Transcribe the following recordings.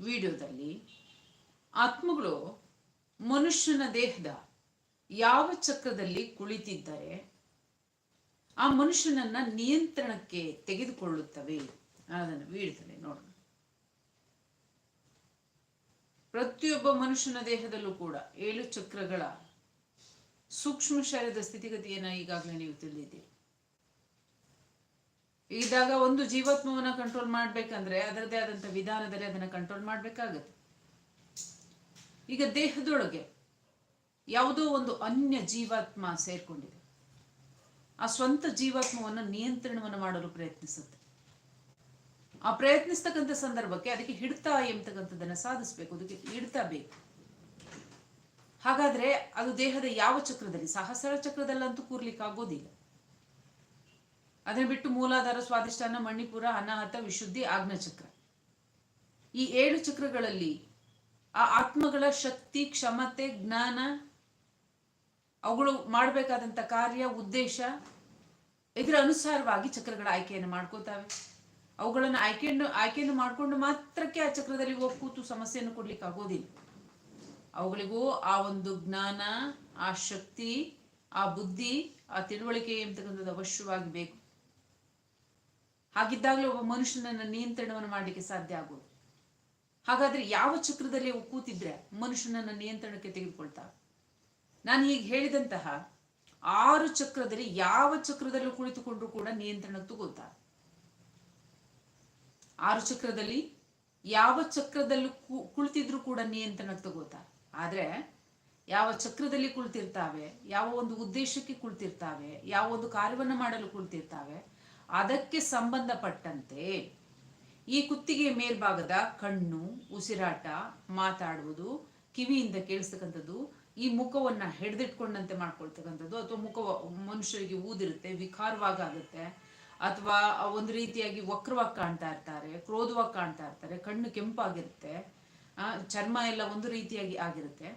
ವಿಡಿಯೋದಲ್ಲಿ ಆತ್ಮಗಳು ಮನುಷ್ಯನ ದೇಹದ ಯಾವ ಚಕ್ರದಲ್ಲಿ ಕುಳಿತಿದ್ದರೆ, ಆ ಮನುಷ್ಯನನ್ನ ನಿಯಂತ್ರಣಕ್ಕೆ ತೆಗೆದುಕೊಳ್ಳುತ್ತವೆ ಅದನ್ನು ವಿಡಿಯೋದಲ್ಲಿ ನೋಡೋಣ. ಪ್ರತಿಯೊಬ್ಬ ಮನುಷ್ಯನ ದೇಹದಲ್ಲೂ ಕೂಡ ಏಳು ಚಕ್ರಗಳ ಸೂಕ್ಷ್ಮ ಶರೀರದ ಸ್ಥಿತಿಗತಿಯನ್ನು ಈಗಾಗಲೇ ನೀವು ತಿಳಿದಿದ್ದೀರಿ. ಇದಾಗ ಒಂದು ಜೀವಾತ್ಮವನ್ನ ಕಂಟ್ರೋಲ್ ಮಾಡ್ಬೇಕಂದ್ರೆ ಅದರದೇ ಆದಂತ ವಿಧಾನದಲ್ಲಿ ಅದನ್ನ ಕಂಟ್ರೋಲ್ ಮಾಡ್ಬೇಕಾಗತ್ತೆ. ಈಗ ದೇಹದೊಳಗೆ ಯಾವುದೋ ಒಂದು ಅನ್ಯ ಜೀವಾತ್ಮ ಸೇರ್ಕೊಂಡಿದೆ. ಆ ಸ್ವಂತ ಜೀವಾತ್ಮವನ್ನು ನಿಯಂತ್ರಣವನ್ನು ಮಾಡಲು ಪ್ರಯತ್ನಿಸುತ್ತೆ. ಆ ಪ್ರಯತ್ನಿಸ್ತಕ್ಕಂಥ ಸಂದರ್ಭಕ್ಕೆ ಅದಕ್ಕೆ ಹಿಡ್ತಾ ಎಂಬತಕ್ಕಂಥದ್ದನ್ನ ಸಾಧಿಸ್ಬೇಕು, ಅದಕ್ಕೆ ಹಿಡ್ತಾ ಬೇಕು. ಹಾಗಾದ್ರೆ ಅದು ದೇಹದ ಯಾವ ಚಕ್ರದಲ್ಲಿ, ಸಹಸ್ರ ಚಕ್ರದಲ್ಲಂತೂ ಕೂರ್ಲಿಕ್ಕೆ ಆಗೋದಿಲ್ಲ. ಅದನ್ನ ಬಿಟ್ಟು ಮೂಲಾಧಾರ ಸ್ವಾದಿಷ್ಠಾನ ಮಣಿಪುರ, ಅನಾಹತ, ವಿಶುದ್ಧಿ ಚಕ್ರ. ಈ ಏಳು ಚಕ್ರಗಳಲ್ಲಿ ಆ ಆತ್ಮಗಳ ಶಕ್ತಿ, ಕ್ಷಮತೆ, ಜ್ಞಾನ, ಅವುಗಳು ಮಾಡಬೇಕಾದಂತ ಕಾರ್ಯ, ಉದ್ದೇಶ, ಇದರ ಅನುಸಾರವಾಗಿ ಚಕ್ರಗಳ ಆಯ್ಕೆಯನ್ನು ಮಾಡ್ಕೋತಾವೆ. ಅವುಗಳನ್ನು ಆಯ್ಕೆಯನ್ನು ಆಯ್ಕೆಯನ್ನು ಮಾಡಿಕೊಂಡು ಮಾತ್ರಕ್ಕೆ ಆ ಚಕ್ರದಲ್ಲಿ ಹೋಗಿ ಕೂತು ಸಮಸ್ಯೆಯನ್ನು ಕೊಡ್ಲಿಕ್ಕೆ ಆಗೋದಿಲ್ಲ. ಅವುಗಳಿಗೂ ಆ ಒಂದು ಜ್ಞಾನ, ಆ ಶಕ್ತಿ, ಆ ಬುದ್ಧಿ, ಆ ತಿಳುವಳಿಕೆ ಎಂತಕ್ಕಂಥದ್ದು ಅವಶ್ಯವಾಗಿ ಬೇಕು. ಹಾಗಿದ್ದಾಗಲೇ ಒಬ್ಬ ಮನುಷ್ಯನನ್ನ ನಿಯಂತ್ರಣವನ್ನು ಮಾಡಲಿಕ್ಕೆ ಸಾಧ್ಯ ಆಗೋದು. ಹಾಗಾದ್ರೆ ಯಾವ ಚಕ್ರದಲ್ಲಿ ಕೂತಿದ್ರೆ ಮನುಷ್ಯನನ್ನ ನಿಯಂತ್ರಣಕ್ಕೆ ತೆಗೆದುಕೊಳ್ತಾ? ನಾನು ಈಗ ಹೇಳಿದಂತಹ ಆರು ಚಕ್ರದಲ್ಲಿ ಯಾವ ಚಕ್ರದಲ್ಲೂ ಕುಳಿತುಕೊಂಡ್ರು ಕೂಡ ನಿಯಂತ್ರಣ ತಗೋತಾರೆ ಆರು ಚಕ್ರದಲ್ಲಿ ಯಾವ ಚಕ್ರದಲ್ಲೂ ಕುಳಿತಿದ್ರು ಕೂಡ ನಿಯಂತ್ರಣ ತಗೋತಾರೆ ಆದ್ರೆ ಯಾವ ಚಕ್ರದಲ್ಲಿ ಕುಳಿತಿರ್ತಾವೆ, ಯಾವ ಒಂದು ಉದ್ದೇಶಕ್ಕೆ ಕುಳಿತಿರ್ತಾವೆ, ಯಾವ ಒಂದು ಕಾರ್ಯವನ್ನು ಮಾಡಲು ಕುಳಿತಿರ್ತಾವೆ ಅದಕ್ಕೆ ಸಂಬಂಧಪಟ್ಟಂತೆ ಈ ಕುತ್ತಿಗೆ ಮೇಲ್ಭಾಗದ ಕಣ್ಣು, ಉಸಿರಾಟ, ಮಾತಾಡುವುದು, ಕಿವಿಯಿಂದ ಕೇಳಿಸ್ತಕ್ಕಂಥದ್ದು, ಈ ಮುಖವನ್ನ ಹಿಡಿದಿಟ್ಕೊಂಡಂತೆ ಮಾಡ್ಕೊಳ್ತಕ್ಕಂಥದ್ದು, ಅಥವಾ ಮುಖ ಮನುಷ್ಯರಿಗೆ ಊದಿರುತ್ತೆ, ವಿಕಾರವಾಗುತ್ತೆ, ಅಥವಾ ಒಂದು ರೀತಿಯಾಗಿ ವಕ್ರವಾಗಿ ಕಾಣ್ತಾ ಇರ್ತಾರೆ, ಕ್ರೋಧವಾಗಿ ಕಾಣ್ತಾ ಇರ್ತಾರೆ, ಕಣ್ಣು ಕೆಂಪಾಗಿರುತ್ತೆ ಚರ್ಮ ಎಲ್ಲ ಒಂದು ರೀತಿಯಾಗಿ ಆಗಿರುತ್ತೆ.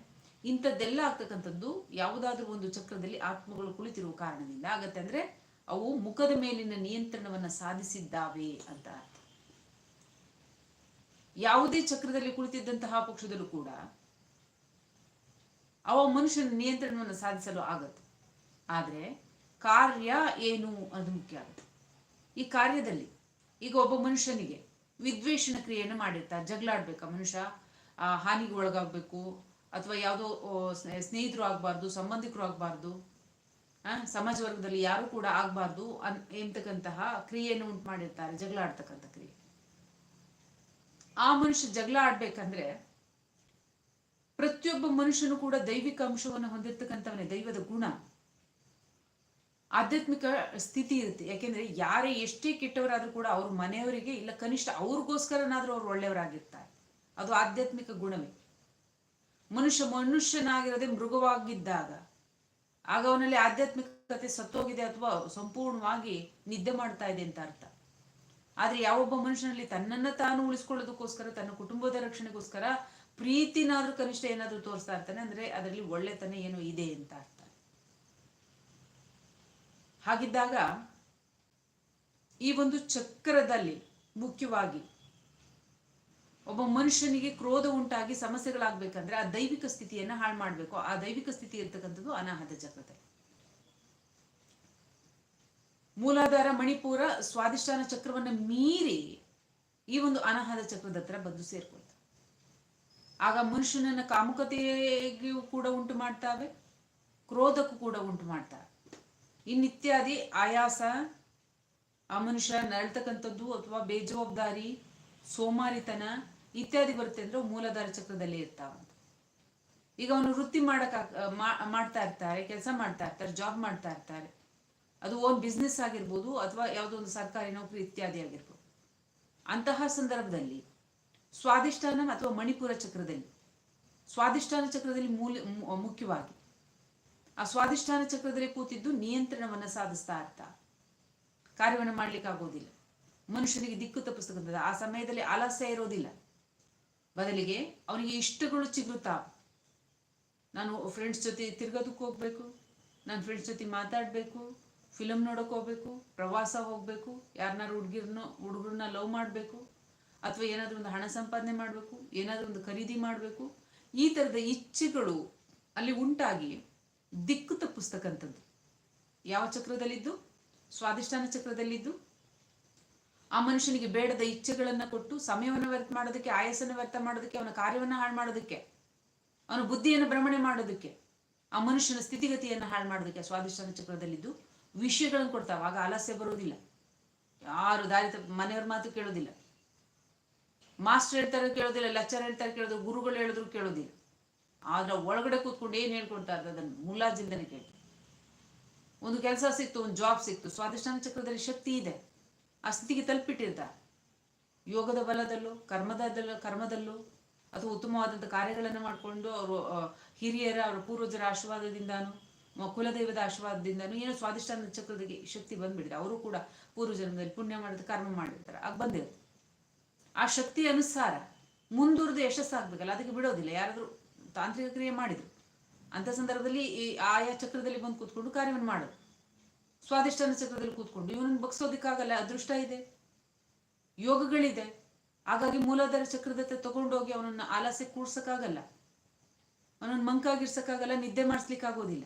ಇಂಥದ್ದೆಲ್ಲ ಆಗ್ತಕ್ಕಂಥದ್ದು ಯಾವುದಾದ್ರೂ ಒಂದು ಚಕ್ರದಲ್ಲಿ ಆತ್ಮಗಳು ಕುಳಿತಿರುವ ಕಾರಣದಿಂದ ಆಗತ್ತೆ. ಅಂದ್ರೆ ಅವು ಮುಖದ ಮೇಲಿನ ನಿಯಂತ್ರಣವನ್ನ ಸಾಧಿಸಿದ್ದಾವೆ ಅಂತ ಅರ್ಥ. ಯಾವುದೇ ಚಕ್ರದಲ್ಲಿ ಕುಳಿತಿದ್ದಂತಹ ಪಕ್ಷದಲ್ಲೂ ಕೂಡ ಅವ ಮನುಷ್ಯನ ನಿಯಂತ್ರಣವನ್ನು ಸಾಧಿಸಲು ಆಗತ್ತೆ. ಆದರೆ ಕಾರ್ಯ ಏನು ಅದು ಮುಖ್ಯ ಆಗುತ್ತೆ. ಈ ಕಾರ್ಯದಲ್ಲಿ ಈಗ ಒಬ್ಬ ಮನುಷ್ಯನಿಗೆ ವಿದ್ವೇಷಣ ಕ್ರಿಯೆಯನ್ನು ಮಾಡಿರ್ತಾರೆ ಜಗಳಾಡ್ಬೇಕಾ, ಮನುಷ್ಯ ಹಾನಿಗೆ ಒಳಗಾಗಬೇಕು, ಅಥವಾ ಯಾವುದೋ ಸ್ನೇಹಿತರು ಆಗಬಾರ್ದು, ಸಂಬಂಧಿಕರು ಆಗಬಾರ್ದು ಸಮಾಜ ವರ್ಗದಲ್ಲಿ ಯಾರು ಕೂಡ ಆಗ್ಬಾರ್ದು ಅನ್, ಎಂತಕ್ಕಂತಹ ಕ್ರಿಯೆಯನ್ನು ಉಂಟು ಮಾಡಿರ್ತಾರೆ ಜಗಳ ಆಡ್ತಕ್ಕಂಥ ಕ್ರಿಯೆ. ಆ ಮನುಷ್ಯ ಜಗಳ ಆಡ್ಬೇಕಂದ್ರೆ ಪ್ರತಿಯೊಬ್ಬ ಮನುಷ್ಯನು ಕೂಡ ದೈವಿಕ ಅಂಶವನ್ನು ಹೊಂದಿರ್ತಕ್ಕಂಥವನೇ, ದೈವದ ಗುಣ. ಆಧ್ಯಾತ್ಮಿಕ ಸ್ಥಿತಿ ಇರುತ್ತೆ, ಯಾಕೆಂದ್ರೆ ಯಾರೇ ಎಷ್ಟೇ ಕೆಟ್ಟವರಾದ್ರೂ ಕೂಡ ಅವ್ರ ಮನೆಯವರಿಗೆ ಇಲ್ಲ ಕನಿಷ್ಠ ಅವ್ರಿಗೋಸ್ಕರನಾದ್ರೂ ಅವ್ರು ಒಳ್ಳೆಯವರಾಗಿರ್ತಾರೆ. ಅದು ಆಧ್ಯಾತ್ಮಿಕ ಗುಣವೇ. ಮನುಷ್ಯ ಮನುಷ್ಯನಾಗಿರೋದೇ ಮೃಗವಾಗಿದ್ದಾಗ ಆಗ ಅವನಲ್ಲಿ ಆಧ್ಯಾತ್ಮಿಕತೆ ಸತ್ತೋಗಿದೆ ಅಥವಾ ಸಂಪೂರ್ಣವಾಗಿ ನಿದ್ದೆ ಮಾಡ್ತಾ ಇದೆ ಅಂತ ಅರ್ಥ. ಆದ್ರೆ ಯಾವೊಬ್ಬ ಮನುಷ್ಯನಲ್ಲಿ ತನ್ನನ್ನ ತಾನು ಉಳಿಸ್ಕೊಳ್ಳೋದಕ್ಕೋಸ್ಕರ, ತನ್ನ ಕುಟುಂಬದ ರಕ್ಷಣೆಗೋಸ್ಕರ ಪ್ರೀತಿನಾದ್ರೂ ಕನಿಷ್ಠ ಏನಾದ್ರೂ ತೋರಿಸ್ತಾ ಇರ್ತಾನೆ ಅಂದ್ರೆ ಅದರಲ್ಲಿ ಒಳ್ಳೆತನ ಏನು ಇದೆ ಅಂತ ಅರ್ಥ. ಹಾಗಿದ್ದಾಗ ಈ ಒಂದು ಚಕ್ರದಲ್ಲಿ ಮುಖ್ಯವಾಗಿ ಒಬ್ಬ ಮನುಷ್ಯನಿಗೆ ಕ್ರೋಧ ಉಂಟಾಗಿ ಸಮಸ್ಯೆಗಳಾಗ್ಬೇಕಂದ್ರೆ ಆ ದೈವಿಕ ಸ್ಥಿತಿಯನ್ನ ಹಾಳು ಮಾಡಬೇಕು. ಆ ದೈವಿಕ ಸ್ಥಿತಿ ಇರ್ತಕ್ಕಂಥದ್ದು ಅನಾಹತ ಚಕ್ರತೆ ಮೂಲಾಧಾರ ಮಣಿಪುರ ಸ್ವಾದಿಷ್ಠಾನ ಚಕ್ರವನ್ನ ಮೀರಿ ಈ ಒಂದು ಅನಾಹತ ಚಕ್ರದ ಹತ್ರ ಬಂದು ಸೇರ್ಕೊಳ್ತವೆ ಆಗ ಮನುಷ್ಯನನ್ನ ಕಾಮುಕತೆಗೂ ಕೂಡ ಉಂಟು ಮಾಡ್ತಾವೆ, ಕ್ರೋಧಕ್ಕೂ ಕೂಡ ಉಂಟು ಮಾಡ್ತಾವೆ. ಇನ್ನಿತ್ಯಾದಿ ಆಯಾಸ, ಆ ಮನುಷ್ಯ ನರಳ್ತಕ್ಕಂಥದ್ದು ಅಥವಾ ಬೇಜವಾಬ್ದಾರಿ, ಸೋಮಾರಿತನ ಇತ್ಯಾದಿ ಬರುತ್ತೆ ಅಂದ್ರೆ ಮೂಲಾಧಾರ ಚಕ್ರದಲ್ಲಿ ಇರ್ತಾವಂತ. ಈಗ ಅವನು ವೃತ್ತಿ ಮಾಡಕ್ ಮಾಡ್ತಾ ಇರ್ತಾರೆ, ಕೆಲಸ ಮಾಡ್ತಾ ಇರ್ತಾರೆ ಜಾಬ್ ಮಾಡ್ತಾ ಇರ್ತಾರೆ. ಅದು ಓನ್ ಬಿಸ್ನೆಸ್ ಆಗಿರ್ಬೋದು ಅಥವಾ ಯಾವುದೋ ಒಂದು ಸರ್ಕಾರಿ ನೌಕರಿ ಇತ್ಯಾದಿ ಆಗಿರ್ಬೋದು. ಅಂತಹ ಸಂದರ್ಭದಲ್ಲಿ ಸ್ವಾದಿಷ್ಠಾನ ಅಥವಾ ಮಣಿಪುರ ಚಕ್ರದಲ್ಲಿ ಸ್ವಾದಿಷ್ಠಾನ ಚಕ್ರದಲ್ಲಿ ಮೂಲ ಮುಖ್ಯವಾಗಿ ಆ ಸ್ವಾದಿಷ್ಠಾನ ಚಕ್ರದಲ್ಲಿ ಕೂತಿದ್ದು ನಿಯಂತ್ರಣವನ್ನು ಸಾಧಿಸ್ತಾ ಇರ್ತ. ಕಾರ್ಯವನ್ನು ಮಾಡ್ಲಿಕ್ಕೆ ಆಗೋದಿಲ್ಲ ಮನುಷ್ಯನಿಗೆ ದಿಕ್ಕು ತಪ್ಪಿಸ್ತಕ್ಕಂಥದ್ದು ಆ ಸಮಯದಲ್ಲಿ ಆಲಸ್ಯ ಇರೋದಿಲ್ಲ. ಬದಲಿಗೆ ಅವನಿಗೆ ಇಷ್ಟಗಳು ಚಿಗುರುತ್ತಾ? ನಾನು ಫ್ರೆಂಡ್ಸ್ ಜೊತೆ ತಿರ್ಗೋದಕ್ಕೆ ಹೋಗ್ಬೇಕು ನನ್ನ ಫ್ರೆಂಡ್ಸ್ ಜೊತೆ ಮಾತಾಡಬೇಕು ಫಿಲಮ್ ನೋಡೋಕೆ ಹೋಗ್ಬೇಕು, ಪ್ರವಾಸ ಹೋಗ್ಬೇಕು ಯಾರನ್ನಾರು ಹುಡುಗಿರ್ನ ಹುಡುಗರನ್ನ ಲವ್ ಮಾಡಬೇಕು, ಅಥವಾ ಏನಾದರೂ ಒಂದು ಹಣ ಸಂಪಾದನೆ ಮಾಡಬೇಕು, ಏನಾದರೂ ಒಂದು ಖರೀದಿ ಮಾಡಬೇಕು, ಈ ಥರದ ಇಚ್ಛೆಗಳು ಅಲ್ಲಿ ಉಂಟಾಗಿ ದಿಕ್ಕು ತಪ್ಪಿಸ್ತಕ್ಕಂಥದ್ದು ಯಾವ ಚಕ್ರದಲ್ಲಿದ್ದು? ಸ್ವಾದಿಷ್ಟಾನ ಚಕ್ರದಲ್ಲಿದ್ದು? ಆ ಮನುಷ್ಯನಿಗೆ ಬೇಡದ ಇಚ್ಛೆಗಳನ್ನು ಕೊಟ್ಟು ಸಮಯವನ್ನು ವ್ಯರ್ಥ ಮಾಡೋದಕ್ಕೆ ಆಯಸ್ಸನ್ನು ವ್ಯರ್ಥ ಮಾಡೋದಕ್ಕೆ, ಅವನ ಕಾರ್ಯವನ್ನು ಹಾಳು ಮಾಡೋದಕ್ಕೆ, ಅವನ ಬುದ್ಧಿಯನ್ನು ಭ್ರಮಣೆ ಮಾಡೋದಕ್ಕೆ, ಆ ಮನುಷ್ಯನ ಸ್ಥಿತಿಗತಿಯನ್ನು ಹಾಳು ಮಾಡೋದಕ್ಕೆ ಸ್ವಾದಿಷ್ಟಾನ ಚಕ್ರದಲ್ಲಿದ್ದು ವಿಷಯಗಳನ್ನು ಕೊಡ್ತಾವ. ಆಗ ಆಲಸ್ಯ ಬರೋದಿಲ್ಲ ಯಾರು ದಾರಿ ಮನೆಯವ್ರ ಮಾತು ಕೇಳೋದಿಲ್ಲ ಮಾಸ್ಟರ್ ಹೇಳ್ತಾರೆ ಕೇಳೋದಿಲ್ಲ ಲೆಕ್ಚರ್ ಹೇಳ್ತಾರೆ ಕೇಳೋದು ಗುರುಗಳು ಹೇಳಿದ್ರು ಕೇಳೋದಿಲ್ಲ ಆದ್ರೆ ಒಳಗಡೆ ಕೂತ್ಕೊಂಡು ಏನು ಇರ್ತದೆ ಅದನ್ನು ಮುಲಾಜಿಂದನೇ ಕೇಳಿ ಒಂದು ಕೆಲಸ ಸಿಕ್ತು, ಒಂದು ಜಾಬ್ ಸಿಕ್ತು. ಸ್ವಾದಿಷ್ಟಾನ ಚಕ್ರದಲ್ಲಿ ಶಕ್ತಿ ಇದೆ. ಆ ಸ್ಥಿತಿಗೆ ತಲುಪಿಟ್ಟಿರ್ತ ಯೋಗದ ಬಲದಲ್ಲೂ ಕರ್ಮದಲ್ಲೂ ಕರ್ಮದಲ್ಲೂ ಅಥವಾ ಉತ್ತಮವಾದಂಥ ಕಾರ್ಯಗಳನ್ನು ಮಾಡಿಕೊಂಡು ಅವರು ಹಿರಿಯರ, ಅವರ ಪೂರ್ವಜರ ಆಶೀರ್ವಾದದಿಂದಾನು ಕುಲದೈವದ ಆಶೀರ್ವಾದದಿಂದಾನು, ಏನೋ ಸ್ವಾದಿಷ್ಟಾನ ಚಕ್ರದಿಗೆ ಶಕ್ತಿ ಬಂದ್ಬಿಡಿದೆ ಅವರು ಕೂಡ ಪೂರ್ವಜನ್ಮದಲ್ಲಿ ಪುಣ್ಯ ಮಾಡಿದ ಕರ್ಮ ಮಾಡಿರ್ತಾರೆ. ಆಗ ಬಂದಿರುತ್ತೆ ಆ ಶಕ್ತಿ ಅನುಸಾರ ಮುಂದುವರೆದು ಯಶಸ್ಸಾಗಬೇಕಲ್ಲ ಅದಕ್ಕೆ ಬಿಡೋದಿಲ್ಲ. ಯಾರಾದರೂ ತಾಂತ್ರಿಕ ಕ್ರಿಯೆ ಮಾಡಿದ್ರು. ಅಂಥ ಸಂದರ್ಭದಲ್ಲಿ ಈ ಆಯಾ ಚಕ್ರದಲ್ಲಿ ಬಂದು ಕೂತ್ಕೊಂಡು ಕಾರ್ಯವನ್ನು ಮಾಡೋದು. ಸ್ವಾದಿಷ್ಟಾನ ಚಕ್ರದಲ್ಲಿ ಕೂತ್ಕೊಂಡು ಇವನನ್ನು ಬಗ್ಸೋದಕ್ಕಾಗಲ್ಲ, ಅದೃಷ್ಟ ಇದೆ. ಯೋಗಗಳಿದೆ. ಹಾಗಾಗಿ ಮೂಲಾಧಾರ ಚಕ್ರದತ್ತ ತಗೊಂಡೋಗಿ ಅವನನ್ನು ಆಲಸ್ಯ ಕೂಡ್ಸಕ್ಕಾಗಲ್ಲ ಅವನನ್ನು ಮಂಕಾಗಿರ್ಸಕ್ಕಾಗಲ್ಲ, ನಿದ್ದೆ ಮಾಡಿಸ್ಲಿಕ್ಕಾಗೋದಿಲ್ಲ.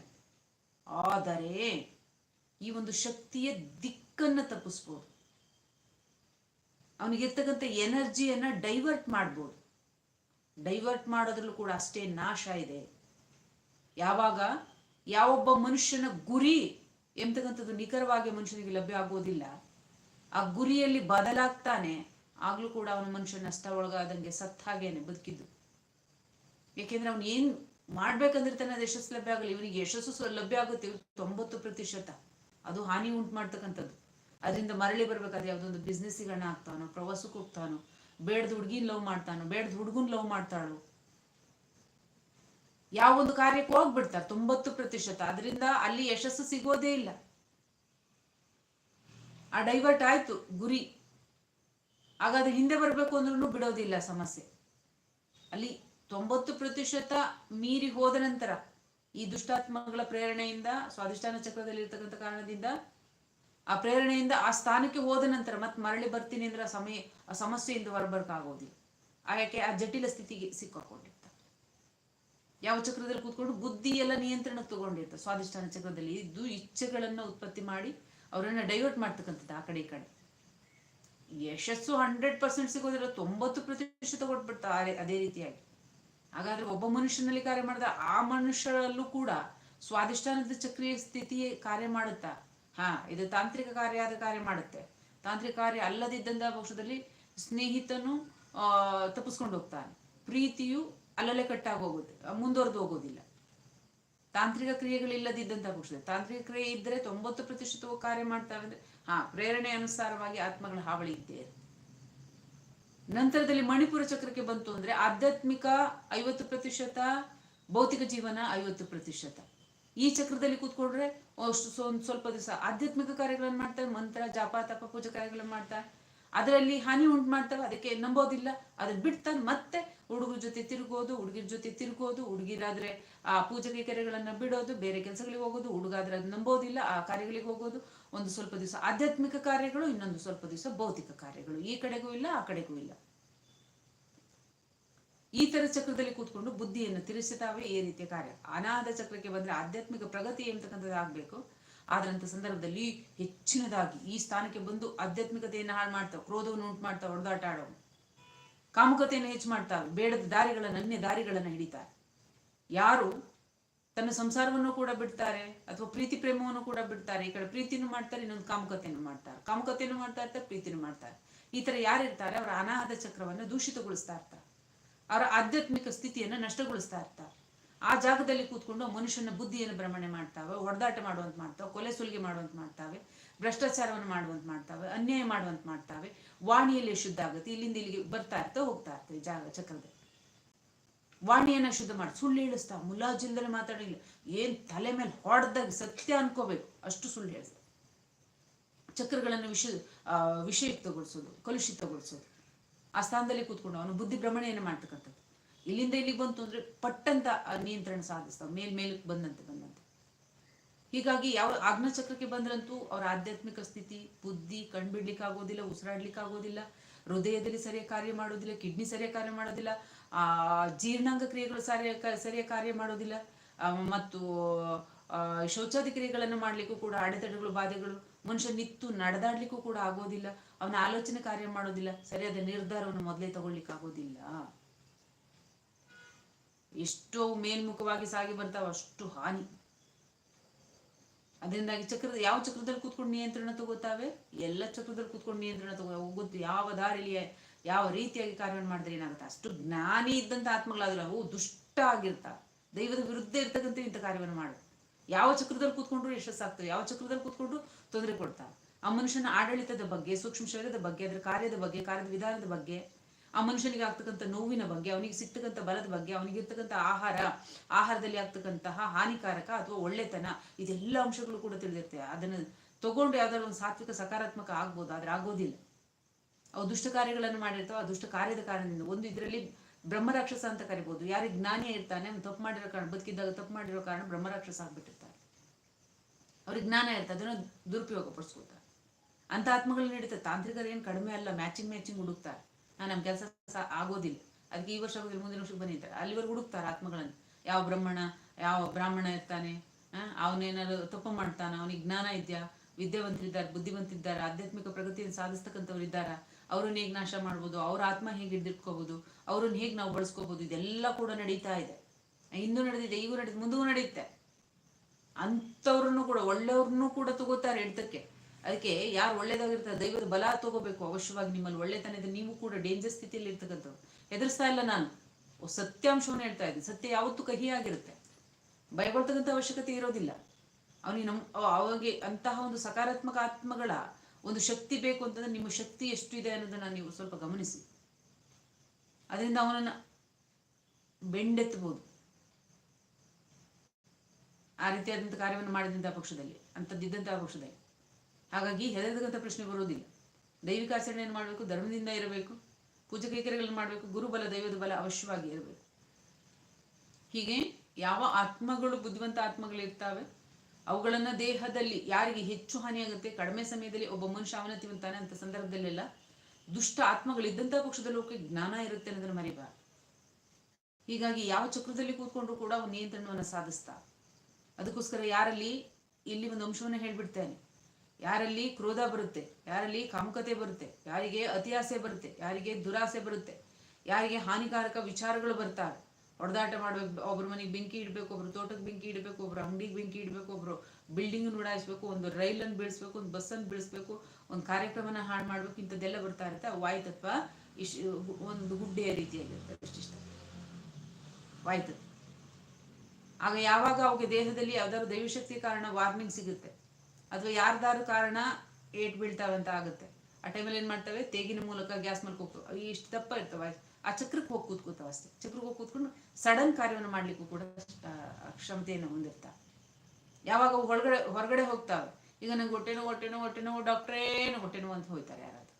ಆದರೆ, ಈ ಒಂದು ಶಕ್ತಿಯ ದಿಕ್ಕನ್ನು ತಪ್ಪಿಸ್ಬೋದು. ಅವನಿಗಿರ್ತಕ್ಕಂಥ ಎನರ್ಜಿಯನ್ನ ಡೈವರ್ಟ್ ಮಾಡ್ಬೋದು. ಡೈವರ್ಟ್ ಮಾಡೋದ್ರಲ್ಲೂ ಕೂಡ ಅಷ್ಟೇ ನಾಶ ಇದೆ. ಯಾವಾಗ? ಯಾವೊಬ್ಬ ಮನುಷ್ಯನ ಗುರಿ ಎಂಬತಕ್ಕಂಥದ್ದು ನಿಖರವಾಗಿ ಮನುಷ್ಯನಿಗೆ ಲಭ್ಯ ಆಗೋದಿಲ್ಲ ಆ ಗುರಿಯಲ್ಲಿ ಬದಲಾಗ್ತಾನೆ, ಆಗ್ಲೂ ಕೂಡ ಅವನ ಮನುಷ್ಯ ನಷ್ಟ ಒಳಗಾದಂಗೆ ಸತ್ತ ಹಾಗೇನೆ ಬದುಕಿದ್ದು. ಏಕೆಂದ್ರೆ ಅವನು ಏನ್ ಮಾಡ್ಬೇಕಂದಿರ್ತಾನೆ ಅದು ಯಶಸ್ಸು ಲಭ್ಯ ಆಗಲ್ಲ ಇವನಿಗೆ ಯಶಸ್ಸು ಲಭ್ಯ ಆಗುತ್ತೆ ತೊಂಬತ್ತು ಪ್ರತಿಶತ. ಅದು ಹಾನಿ ಉಂಟು ಮಾಡ್ತಕ್ಕಂಥದ್ದು. ಅದರಿಂದ ಮರಳಿ ಬರ್ಬೇಕಾದ್ರೆ ಯಾವ್ದೊಂದು ಬಿಸ್ನೆಸ್ಸಿಗೆ ಹಣ ಆಗ್ತಾನೋ ಪ್ರವಾಸಕ್ಕೆ ಹೋಗ್ತಾನೋ, ಬೇಡದ ಹುಡುಗಿನ ಲವ್ ಮಾಡ್ತಾನೋ, ಬೇಡದ ಹುಡುಗನ್ ಲವ್ ಮಾಡ್ತಾಳೋ ಯಾವ ಒಂದು ಕಾರ್ಯಕ್ಕೆ ಹೋಗ್ಬಿಡ್ತಾರೆ, ತೊಂಬತ್ತು ಪ್ರತಿಶತ. ಅದರಿಂದ ಅಲ್ಲಿ ಯಶಸ್ಸು ಸಿಗೋದೇ ಇಲ್ಲ. ಆ ಡೈವರ್ಟ್ ಆಯ್ತು, ಗುರಿ. ಹಾಗಾದ್ರೆ ಹಿಂದೆ ಬರಬೇಕು ಅಂದ್ರೂ ಬಿಡೋದಿಲ್ಲ ಸಮಸ್ಯೆ. ಅಲ್ಲಿ ತೊಂಬತ್ತು ಪ್ರತಿಶತ ಮೀರಿ ಹೋದ ನಂತರ ಈ ದುಷ್ಟಾತ್ಮಗಳ ಪ್ರೇರಣೆಯಿಂದ, ಸ್ವಾಧಿಷ್ಠಾನ ಚಕ್ರದಲ್ಲಿ ಇರ್ತಕ್ಕಂಥ ಕಾರಣದಿಂದ, ಆ ಪ್ರೇರಣೆಯಿಂದ ಆ ಸ್ಥಾನಕ್ಕೆ ಹೋದ ನಂತರ ಮತ್ತೆ ಮರಳಿ ಬರ್ತೀನಿ ಅಂದ್ರೆ ಆ ಸಮಯ, ಆ ಸಮಸ್ಯೆಯಿಂದ ಹೊರಬರ್ಕಾಗೋದಿಲ್ಲ. ಆ ಯಾಕೆ ಆ ಜಟಿಲ ಸ್ಥಿತಿಗೆ ಸಿಕ್ಕಾಕೊಂಡಿರ್ತಾರೆ. ಯಾವ ಚಕ್ರದಲ್ಲಿ ಕೂತ್ಕೊಂಡು ಬುದ್ಧಿ ಎಲ್ಲ ನಿಯಂತ್ರಣಕ್ಕೆ ತಗೊಂಡಿರ್ತಾರೆ. ಸ್ವಾಧಿಷ್ಠಾನ ಚಕ್ರದಲ್ಲಿ ಇದ್ದು ಇಚ್ಛೆಗಳನ್ನ ಉತ್ಪತ್ತಿ ಮಾಡಿ ಅವರನ್ನ ಡೈವರ್ಟ್ ಮಾಡ್ತಕ್ಕಂಥದ್ದು ಆ ಕಡೆ ಈ ಕಡೆ. ಯಶಸ್ಸು ಹಂಡ್ರೆಡ್ ಪರ್ಸೆಂಟ್ ಸಿಗೋದಿಲ್ಲ, ತೊಂಬತ್ತು ಪ್ರತಿಶತ ಕೊಟ್ಬಿಡ್ತಾರೆ ಅದೇ ರೀತಿಯಾಗಿ. ಹಾಗಾದ್ರೆ ಒಬ್ಬ ಮನುಷ್ಯನಲ್ಲಿ ಕಾರ್ಯ ಮಾಡಿದ ಆ ಮನುಷ್ಯರಲ್ಲೂ ಕೂಡ ಸ್ವಾದಿಷ್ಠಾನದ ಚಕ್ರೀಯ ಸ್ಥಿತಿ ಕಾರ್ಯ ಮಾಡುತ್ತಾ? ಹಾ, ಇದು ತಾಂತ್ರಿಕ ಕಾರ್ಯ ಆದ ಕಾರ್ಯ ಮಾಡುತ್ತೆ. ತಾಂತ್ರಿಕ ಕಾರ್ಯ ಅಲ್ಲದಿದ್ದಂತಹ ಪಕ್ಷದಲ್ಲಿ ಸ್ನೇಹಿತನು ತಪ್ಪಿಸ್ಕೊಂಡು ಹೋಗ್ತಾನೆ. ಪ್ರೀತಿಯು ಅಲ್ಲಲ್ಲೇ ಕಟ್ಟಾಗಿ ಹೋಗುತ್ತೆ, ಮುಂದುವರೆದು ಹೋಗೋದಿಲ್ಲ. ತಾಂತ್ರಿಕ ಕ್ರಿಯೆಗಳಿಲ್ಲದಿದ್ದಂಥ ಪುರುಷ ತಾಂತ್ರಿಕ ಕ್ರಿಯೆ ಇದ್ದರೆ ತೊಂಬತ್ತು ಪ್ರತಿಶತವು ಕಾರ್ಯ ಮಾಡ್ತಾರೆ ಅಂದ್ರೆ, ಹಾ, ಪ್ರೇರಣೆ ಅನುಸಾರವಾಗಿ ಆತ್ಮಗಳ ಹಾವಳಿ ಇದ್ದೇ ನಂತರದಲ್ಲಿ ಮಣಿಪುರ ಚಕ್ರಕ್ಕೆ ಬಂತು ಅಂದ್ರೆ ಆಧ್ಯಾತ್ಮಿಕ ಐವತ್ತು ಪ್ರತಿಶತ, ಭೌತಿಕ ಜೀವನ ಐವತ್ತು ಪ್ರತಿಶತ. ಈ ಚಕ್ರದಲ್ಲಿ ಕೂತ್ಕೊಂಡ್ರೆ ಅಷ್ಟು ಒಂದು ಸ್ವಲ್ಪ ದಿವಸ ಆಧ್ಯಾತ್ಮಿಕ ಕಾರ್ಯಗಳನ್ನು ಮಾಡ್ತಾರೆ, ಮಂತ್ರ, ಜಾಪ, ತಪ, ಪೂಜೆ ಕಾರ್ಯಗಳನ್ನು ಮಾಡ್ತಾರೆ. ಅದರಲ್ಲಿ ಹಾನಿ ಉಂಟು ಮಾಡ್ತಾರೆ ಅದಕ್ಕೆ ನಂಬೋದಿಲ್ಲ, ಅದನ್ನ ಬಿಡ್ತಾನೆ ಮತ್ತೆ ಹುಡುಗರ ಜೊತೆ ತಿರುಗೋದು, ಹುಡುಗಿರ ಜೊತೆ ತಿರುಗೋದು, ಹುಡುಗಿರಾದ್ರೆ ಆ ಪೂಜೆಗೆ ಕೈಕರ್ಯಗಳನ್ನ ಬಿಡೋದು, ಬೇರೆ ಕೆಲಸಗಳಿಗೆ ಹೋಗೋದು, ಹುಡುಗಾದ್ರೆ ಅದು ನಂಬೋದಿಲ್ಲ, ಆ ಕಾರ್ಯಗಳಿಗೆ ಹೋಗೋದು, ಒಂದು ಸ್ವಲ್ಪ ದಿವಸ ಆಧ್ಯಾತ್ಮಿಕ ಕಾರ್ಯಗಳು, ಇನ್ನೊಂದು ಸ್ವಲ್ಪ ದಿವಸ ಭೌತಿಕ ಕಾರ್ಯಗಳು. ಈ ಕಡೆಗೂ ಇಲ್ಲ, ಆ ಕಡೆಗೂ ಇಲ್ಲ. ಈ ತರ ಚಕ್ರದಲ್ಲಿ ಕೂತ್ಕೊಂಡು ಬುದ್ಧಿಯನ್ನು ತಿರುಸುತ್ತಾವೆ ಈ ರೀತಿಯ ಕಾರ್ಯ. ಅನಾಥ ಚಕ್ರಕ್ಕೆ ಬಂದ್ರೆ ಆಧ್ಯಾತ್ಮಿಕ ಪ್ರಗತಿ ಎಂತಕ್ಕಂಥದ್ದು ಆಗ್ಬೇಕು. ಆದ್ರಂತ ಸಂದರ್ಭದಲ್ಲಿ ಹೆಚ್ಚಿನದಾಗಿ ಈ ಸ್ಥಾನಕ್ಕೆ ಬಂದು ಆಧ್ಯಾತ್ಮಿಕತೆಯನ್ನು ಹಾಳು ಮಾಡ್ತಾವೆ, ಕ್ರೋಧವನ್ನು ಉಂಟು ಮಾಡ್ತಾವೆ, ಹೊಡೆದಾಟ ಆಡೋವು ಕಾಮುಕತೆಯನ್ನು ಹೆಚ್ಚು ಮಾಡ್ತಾ ಬೇಡದ ದಾರಿಗಳನ್ನು, ಅನ್ಯ ದಾರಿಗಳನ್ನು ಹಿಡಿತಾರೆ. ಯಾರು ತನ್ನ ಸಂಸಾರವನ್ನು ಕೂಡ ಬಿಡ್ತಾರೆ ಅಥವಾ ಪ್ರೀತಿ ಪ್ರೇಮವನ್ನು ಕೂಡ ಬಿಡ್ತಾರೆ, ಈ ಕಡೆ ಪ್ರೀತಿನೂ ಮಾಡ್ತಾರೆ, ಇನ್ನೊಂದು ಕಾಮುಕತೆಯನ್ನು ಮಾಡ್ತಾರೆ. ಕಾಮುಕತೆಯನ್ನು ಮಾಡ್ತಾ ಇರ್ತಾರೆ, ಪ್ರೀತಿನೂ ಮಾಡ್ತಾರೆ. ಈ ತರ ಯಾರಿರ್ತಾರೆ, ಅವರ ಅನಾಹತ ಚಕ್ರವನ್ನು ದೂಷಿತಗೊಳಿಸ್ತಾ ಇರ್ತಾರೆ. ಅವರ ಆಧ್ಯಾತ್ಮಿಕ ಸ್ಥಿತಿಯನ್ನು ನಷ್ಟಗೊಳಿಸ್ತಾ ಇರ್ತಾರೆ. ಆ ಜಾಗದಲ್ಲಿ ಕೂತ್ಕೊಂಡು ಮನುಷ್ಯನ ಬುದ್ಧಿಯನ್ನು ಭ್ರಮಣೆ ಮಾಡ್ತಾವೆ, ಹೊಡೆದಾಟ ಮಾಡುವಂತ ಮಾಡ್ತಾವೆ, ಕೊಲೆ ಸುಲಿಗೆ ಮಾಡುವಂತ ಮಾಡ್ತಾವೆ, ಭ್ರಷ್ಟಾಚಾರವನ್ನು ಮಾಡುವಂತ ಮಾಡ್ತಾವೆ, ಅನ್ಯಾಯ ಮಾಡುವಂತ ಮಾಡ್ತಾವೆ, ವಾಣಿಯಲ್ಲಿ ಶುದ್ಧ ಆಗುತ್ತೆ, ಇಲ್ಲಿಂದ ಇಲ್ಲಿಗೆ ಬರ್ತಾ ಇರ್ತಾ ಹೋಗ್ತಾ ಇರ್ತವೆ ಜಾಗ, ಚಕ್ರದಲ್ಲಿ. ವಾಣಿಯನ್ನ ಶುದ್ಧ ಮಾಡಿ, ಸುಳ್ಳು ಹೇಳಿಸ್ತಾವ ಮುಲಾಜಿಲ್ದಲ್ಲಿ ಮಾತಾಡಿಲ್ಲ ಏನ್ ತಲೆ ಮೇಲೆ ಹೊಡೆದಾಗ ಸತ್ಯ ಅನ್ಕೋಬೇಕು, ಅಷ್ಟು ಸುಳ್ಳು ಹೇಳಿಸ್ತಾವ ಚಕ್ರಗಳನ್ನು ವಿಷ ವಿಷಯುಕ್ತಗೊಳಿಸೋದು, ಕಲುಷಿತಗೊಳಿಸೋದು. ಆ ಸ್ಥಾನದಲ್ಲಿ ಕೂತ್ಕೊಂಡು ಅವನು ಬುದ್ಧಿ ಭ್ರಮಣೆಯನ್ನು ಮಾಡ್ತಕ್ಕಂಥದ್ದು. ಇಲ್ಲಿಂದ ಇಲ್ಲಿಗೆ ಬಂತು ಅಂದ್ರೆ ಪಟ್ಟಂತ ನಿಯಂತ್ರಣ ಸಾಧಿಸ್ತಾವ. ಮೇಲ್ ಮೇಲಕ್ಕೆ ಬಂದಂತೆ ಬಂದಂತೆ. ಹೀಗಾಗಿ ಯಾವ ಆಜ್ಞಾ ಚಕ್ರಕ್ಕೆ ಬಂದ್ರಂತೂ ಅವರ ಆಧ್ಯಾತ್ಮಿಕ ಸ್ಥಿತಿ, ಬುದ್ಧಿ ಕಣ್ಬಿಡ್ಲಿಕ್ಕೆ ಆಗೋದಿಲ್ಲ ಉಸಿರಾಡ್ಲಿಕ್ಕೆ ಆಗೋದಿಲ್ಲ ಹೃದಯದಲ್ಲಿ ಸರಿಯಾಗಿ ಕಾರ್ಯ ಮಾಡೋದಿಲ್ಲ, ಕಿಡ್ನಿ ಸರಿಯಾಗಿ ಕಾರ್ಯ ಮಾಡೋದಿಲ್ಲ, ಆ, ಜೀರ್ಣಾಂಗ ಕ್ರಿಯೆಗಳು ಸರಿಯಾಗಿ ಸರಿಯಾಗಿ ಕಾರ್ಯ ಮಾಡೋದಿಲ್ಲ ಮತ್ತು ಶೌಚಾದಿ ಕ್ರಿಯೆಗಳನ್ನು ಮಾಡ್ಲಿಕ್ಕೂ ಕೂಡ, ಅಡೆತಡೆಗಳು, ಬಾಧೆಗಳು, ಮನುಷ್ಯ ನಿತ್ತು ನಡೆದಾಡ್ಲಿಕ್ಕೂ ಕೂಡ ಆಗೋದಿಲ್ಲ, ಅವನ ಆಲೋಚನೆ ಕಾರ್ಯ ಮಾಡೋದಿಲ್ಲ, ಸರಿಯಾದ ನಿರ್ಧಾರವನ್ನು ಮೊದಲೇ ತಗೊಳ್ಲಿಕ್ಕೆ ಆಗೋದಿಲ್ಲ ಎಷ್ಟೋ ಮೇಲ್ಮುಖವಾಗಿ ಸಾಗಿ ಬರ್ತಾವ, ಅಷ್ಟು ಹಾನಿ. ಅದರಿಂದಾಗಿ ಚಕ್ರದ, ಯಾವ ಚಕ್ರದಲ್ಲಿ ಕೂತ್ಕೊಂಡು ನಿಯಂತ್ರಣ ತಗೋತಾವೆ? ಎಲ್ಲ ಚಕ್ರದಲ್ಲಿ ಕೂತ್ಕೊಂಡು ನಿಯಂತ್ರಣ ತಗೋ ಯಾವ ದಾರಿಲಿ, ಯಾವ ರೀತಿಯಾಗಿ ಕಾರ್ಯವನ್ನು ಮಾಡಿದ್ರೆ ಏನಾಗುತ್ತೆ? ಅಷ್ಟು ಜ್ಞಾನಿ ಇದ್ದಂತ ಆತ್ಮಗಳಾದ್ರೆ ಅವು ದುಷ್ಟ ಆಗಿರ್ತಾವೆ ದೈವದ ವಿರುದ್ಧ ಇರ್ತಕ್ಕಂಥ ಇಂಥ ಕಾರ್ಯವನ್ನು ಮಾಡು ಯಾವ ಚಕ್ರದಲ್ಲಿ ಕೂತ್ಕೊಂಡ್ರು ಯಶಸ್ಸಾಗ್ತದೆ ಯಾವ ಚಕ್ರದಲ್ಲಿ ಕೂತ್ಕೊಂಡ್ರು ತೊಂದರೆ ಕೊಡ್ತಾವೆ. ಆ ಮನುಷ್ಯನ ಆಡಳಿತದ ಬಗ್ಗೆ, ಸೂಕ್ಷ್ಮ ಶರೀರದ ಬಗ್ಗೆ, ಅದರ ಕಾರ್ಯದ ಬಗ್ಗೆ, ಕಾರ್ಯದ ವಿಧಾನದ ಬಗ್ಗೆ ಆ ಮನುಷ್ಯನಿಗೆ ಆಗ್ತಕ್ಕಂಥ ನೋವಿನ ಬಗ್ಗೆ, ಅವನಿಗೆ ಸಿಗ್ತಕ್ಕಂಥ ಬಲದ ಬಗ್ಗೆ, ಅವನಿಗೆ ಇರ್ತಕ್ಕಂಥ ಆಹಾರ, ಆಹಾರದಲ್ಲಿ ಆಗ್ತಕ್ಕಂತಹ ಹಾನಿಕಾರಕ ಅಥವಾ ಒಳ್ಳೆತನ, ಇದೆಲ್ಲ ಅಂಶಗಳು ಕೂಡ ತಿಳಿದಿರುತ್ತೆ. ಅದನ್ನು ತಗೊಂಡು ಯಾವ್ದಾದ್ರು ಒಂದು ಸಾತ್ವಿಕ ಸಕಾರಾತ್ಮಕ ಆಗ್ಬೋದು, ಆದ್ರೆ ಆಗೋದಿಲ್ಲ. ಅವು ದುಷ್ಟ ಕಾರ್ಯಗಳನ್ನು ಮಾಡಿರ್ತಾವ, ಆ ದುಷ್ಟ ಕಾರ್ಯದ ಕಾರಣದಿಂದ. ಒಂದು ಇದರಲ್ಲಿ ಬ್ರಹ್ಮರಾಕ್ಷಸ ಅಂತ ಕರಿಬಹುದು ಯಾರಿಗೆ ಜ್ಞಾನಿ ಇರ್ತಾನೆ, ಅವ್ನು ತಪ್ಪು ಮಾಡಿರೋ ಕಾರಣ, ಬದುಕಿದ್ದಾಗ ತಪ್ಪು ಮಾಡಿರೋ ಕಾರಣ ಬ್ರಹ್ಮರಾಕ್ಷಸ ಆಗ್ಬಿಟ್ಟಿರ್ತಾರೆ ಅವ್ರಿಗೆ ಜ್ಞಾನ ಇರ್ತದೆ ಅದನ್ನು ದುರುಪಯೋಗ ಪಡಿಸ್ಕೊತಾರೆ ಅಂತ ಆತ್ಮಗಳು ನಡೀತಾರೆ ತಾಂತ್ರಿಕರು ಏನು ಕಡಿಮೆ ಅಲ್ಲ, ಮ್ಯಾಚಿಂಗ್ ಮ್ಯಾಚಿಂಗ್ ಹುಡುಕ್ತಾರೆ. ನಮ್ಮ ಕೆಲಸ ಆಗೋದಿಲ್ಲ. ಅದಕ್ಕೆ ಈ ವರ್ಷ ಆಗೋದಿಲ್ಲ, ಮುಂದಿನ ವರ್ಷಕ್ಕೆ ಬಂದಿರ್ತಾರೆ ಅಲ್ಲಿವರೆಗೂ ಹುಡುಕ್ತಾರೆ ಆತ್ಮಗಳನ್ನು. ಯಾವ ಬ್ರಾಹ್ಮಣ ಯಾವ ಬ್ರಾಹ್ಮಣ ಇರ್ತಾನೆ ಅವನೇನಾದ್ರು ತಪ್ಪು ಮಾಡ್ತಾನ, ಅವನಿಗೆ ಜ್ಞಾನ ಇದೆಯಾ? ವಿದ್ಯಾವಂತರಿದ್ದಾರೆ ಬುದ್ಧಿವಂತರಿದ್ದಾರೆ ಆಧ್ಯಾತ್ಮಿಕ ಪ್ರಗತಿಯನ್ನು ಸಾಧಿಸ್ತಕ್ಕಂಥವ್ರು ಇದ್ದಾರ? ಅವ್ರನ್ನ ಹೇಗೆ ನಾಶ ಮಾಡ್ಬೋದು? ಅವ್ರ ಆತ್ಮ ಹೇಗೆ ಹಿಡಿದಿಟ್ಕೋಬಹುದು ಅವ್ರನ್ನ ಹೇಗೆ ನಾವು ಬಳಸ್ಕೋಬಹುದು ಇದೆಲ್ಲ ಕೂಡ ನಡೀತಾ ಇದೆ. ಇಂದು ನಡೆದಿದೆ, ಈಗೂ ನಡೆದಿದೆ, ಮುಂದೂ ನಡೆಯುತ್ತೆ. ಅಂಥವ್ರನ್ನು ಕೂಡ, ಒಳ್ಳೆಯವ್ರನ್ನೂ ಕೂಡ ತಗೋತಾರೆ ಹಿಡ್ತಕ್ಕೆ. ಅದಕ್ಕೆ ಯಾರು ಒಳ್ಳೇದಾಗಿರ್ತಾರೆ, ದೈವದ ಬಲ ತಗೋಬೇಕು. ಅವಶ್ಯವಾಗಿ ನಿಮ್ಮಲ್ಲಿ ಒಳ್ಳೆತನದ ನೀವು ಕೂಡ ಡೇಂಜರ್ ಸ್ಥಿತಿಯಲ್ಲಿ ಇರ್ತಕ್ಕಂಥವ್ರು. ಹೆದರ್ಸ್ತಾ ಇಲ್ಲ ನಾನು. ಸತ್ಯಾಂಶವನ್ನು ಹೇಳ್ತಾ ಇದ್ದೀನಿ. ಸತ್ಯ ಯಾವತ್ತೂ ಕಹಿಯಾಗಿರುತ್ತೆ. ಭಯಗೊಳ್ತಕ್ಕಂಥ ಅವಶ್ಯಕತೆ ಇರೋದಿಲ್ಲ. ಅವನಿಗೆ ನಮ್ ಅವ- ಅವಾಗೆ ಅಂತಹ ಒಂದು ಸಕಾರಾತ್ಮಕ ಆತ್ಮಗಳ ಒಂದು ಶಕ್ತಿ ಬೇಕು ಅಂತಂದ್ರೆ ನಿಮ್ಮ ಶಕ್ತಿ ಎಷ್ಟು ಇದೆ ಅನ್ನೋದನ್ನ ನೀವು ಸ್ವಲ್ಪ ಗಮನಿಸಿ. ಅದರಿಂದ ಅವನನ್ನ ಬೆಂಡೆತ್ತಬಹುದು. ಆ ರೀತಿಯಾದಂಥ ಕಾರ್ಯವನ್ನು ಮಾಡಿದಂತಹ ಪಕ್ಷದಲ್ಲಿ, ಅಂಥದ್ದಿದ್ದಂತಹ ಪಕ್ಷದಲ್ಲಿ. ಹಾಗಾಗಿ ಹೆದರತಕ್ಕಂಥ ಪ್ರಶ್ನೆ ಬರೋದಿಲ್ಲ ದೈವಿಕ ಆಚರಣೆಯನ್ನು ಮಾಡಬೇಕು, ಧರ್ಮದಿಂದ ಇರಬೇಕು, ಪೂಜೆ ಕೈಕರ್ಯಗಳನ್ನು ಮಾಡಬೇಕು, ಗುರುಬಲ, ದೈವದ ಬಲ ಅವಶ್ಯವಾಗಿ ಇರಬೇಕು. ಹೀಗೆ ಯಾವ ಆತ್ಮಗಳು ಬುದ್ಧಿವಂತ ಆತ್ಮಗಳು ಇರ್ತಾವೆ, ಅವುಗಳನ್ನ ದೇಹದಲ್ಲಿ ಯಾರಿಗೆ ಹೆಚ್ಚು ಹಾನಿಯಾಗುತ್ತೆ ಕಡಿಮೆ ಸಮಯದಲ್ಲಿ ಒಬ್ಬ ಮನುಷ್ಯ ಅವನತಿವಂತಾನೆ ಅಂತ ಸಂದರ್ಭದಲ್ಲೆಲ್ಲ ದುಷ್ಟ ಆತ್ಮಗಳಿದ್ದಂತಹ ಪಕ್ಷದಲ್ಲಿ ಅವಕ್ಕೆ ಜ್ಞಾನ ಇರುತ್ತೆ ಅನ್ನೋದನ್ನು ಮರಿಬಾರ ಹೀಗಾಗಿ ಯಾವ ಚಕ್ರದಲ್ಲಿ ಕೂತ್ಕೊಂಡ್ರು ಕೂಡ ಅವನು ನಿಯಂತ್ರಣವನ್ನು ಸಾಧಿಸ್ತಾ. ಅದಕ್ಕೋಸ್ಕರ ಯಾರಲ್ಲಿ ಇಲ್ಲಿ ಒಂದು ಅಂಶವನ್ನು ಹೇಳ್ಬಿಡ್ತೇನೆ. ಯಾರಲ್ಲಿ ಕ್ರೋಧ ಬರುತ್ತೆ, ಯಾರಲ್ಲಿ ಕಾಮುಕತೆ ಬರುತ್ತೆ, ಯಾರಿಗೆ ಅತಿಯಾಸೆ ಬರುತ್ತೆ, ಯಾರಿಗೆ ದುರಾಸೆ ಬರುತ್ತೆ, ಯಾರಿಗೆ ಹಾನಿಕಾರಕ ವಿಚಾರಗಳು ಬರ್ತಾರೆ ಹೊಡೆದಾಟ ಮಾಡ್ಬೇಕು, ಒಬ್ರ ಮನೆಗೆ ಬೆಂಕಿ ಇಡಬೇಕು, ಒಬ್ರು ತೋಟಕ್ಕೆ ಬೆಂಕಿ ಇಡಬೇಕು, ಒಬ್ರು ಅಂಗಡಿಗೆ ಬೆಂಕಿ ಇಡಬೇಕು, ಒಬ್ರು ಬಿಲ್ಡಿಂಗ್ ಉಡಾಯಿಸ್ಬೇಕು, ಒಂದು ರೈಲನ್ನು ಬೀಳಿಸ್ಬೇಕು, ಒಂದು ಬಸ್ಸನ್ನು ಬೀಳಿಸ್ಬೇಕು, ಒಂದು ಕಾರ್ಯಕ್ರಮನ ಹಾಳು ಮಾಡ್ಬೇಕು, ಇಂಥದ್ದೆಲ್ಲ ಬರ್ತಾ ಇರುತ್ತೆ. ವಾಯ್ತತ್ವ ಇಶ್ ಒಂದು ಗುಡ್ಡೆಯ ರೀತಿಯಾಗಿರುತ್ತೆ ಇಷ್ಟಿಷ್ಟ ವಾಯುತತ್ವ ಆಗ ಯಾವಾಗ ಅವಾಗ ದೇಹದಲ್ಲಿ ಯಾವ್ದಾದ್ರು ದೈವಶಕ್ತಿ ಕಾರಣ ವಾರ್ನಿಂಗ್ ಸಿಗುತ್ತೆ. ಅಥವಾ ಯಾರ್ದಾರು ಕಾರಣ ಏಟ್ ಬೀಳ್ತಾವಂತ ಆಗುತ್ತೆ. ಆ ಟೈಮಲ್ಲಿ ಏನು ಮಾಡ್ತವೆ? ತೇಗಿನ ಮೂಲಕ ಗ್ಯಾಸ್ ಮೇಲೆ ಹೋಗ್ತವೆ ಇಷ್ಟು ದಪ್ಪ ಇರ್ತವೆ. ಆ ಚಕ್ರಕ್ಕೆ ಹೋಗಿ ಕೂತ್ಕೋತಾವ ಅಷ್ಟೇ. ಚಕ್ರಕ್ಕೆ ಹೋಗಿ ಕೂತ್ಕೊಂಡು ಸಡನ್ ಕಾರ್ಯವನ್ನು ಮಾಡಲಿಕ್ಕೂ ಕೂಡ ಕ್ಷಮತೆಯನ್ನು ಹೊಂದಿರ್ತಾವೆ. ಯಾವಾಗ ಹೊರಗಡೆ ಹೊರಗಡೆ ಹೋಗ್ತಾವೆ. ಈಗ ನಂಗೆ ಹೊಟ್ಟೆನೋ ಹೊಟ್ಟೆನೋ ಹೊಟ್ಟೆನೋ ಡಾಕ್ಟ್ರೇನು ಹೊಟ್ಟೆನೋ ಅಂತ ಹೋಗ್ತಾರೆ ಯಾರಾದ್ರು.